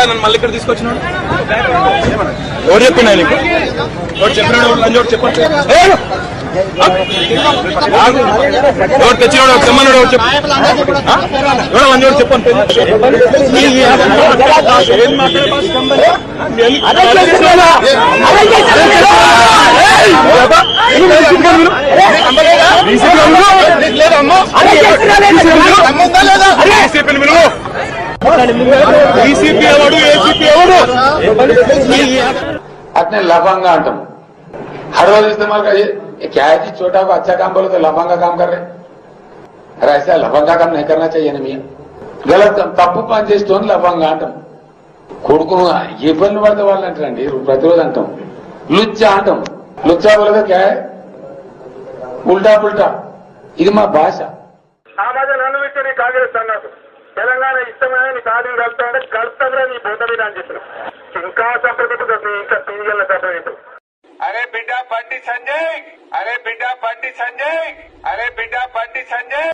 నన్ను మళ్ళీ ఇక్కడ తీసుకొచ్చినాడు ఎవరు చెప్పినా నీకు ఎవరు చెప్పినాడు ఎవరు లంచ్ ఎవరు తెచ్చినాడు ఎవరు తెమ్మన్నాడు ఎవరు చెప్పు? ఎవరు లంచ్ ఎవరు డీసీపీ ఎవడు ఏసీపీ ఎవడు अपने लफंगा आटम हर रोज इस्तेमाल करिए ये क्या है जी छोटा को अच्छा काम बोलो तो लफंगा काम कर रहे अरे ऐसा लफंगा काम नहीं करना चाहिए ना मियाँ గలత్ తప్పు పని చేస్తూ లఫంగా అంటాం కొడుకును ఇబ్బంది పడితే వాళ్ళు అంటారండి ప్రతిరోజు అంటాం లుచ్చా అంటాం లుచ్చా బోలగా క్యా హై? ఉల్టా పుల్టా ఇది మా భాష ఆ మధ్య నన్ను విట్టు నీ కాంగ్రెస్ అన్నాడు తెలంగాణ ఇష్టమైన నీ కాదు కలుపుతాడే కలుపుతాగా నీ బోధ మీద అని చెప్పిన ఇంకా సంప్రదింపు ఇంకా తీగల సంప్రదింపు అరే బిడ్డ బండి సంజయ్! అరే బిడ్డ బండి సంజయ్! అరే బిడ్డ బండి సంజయ్!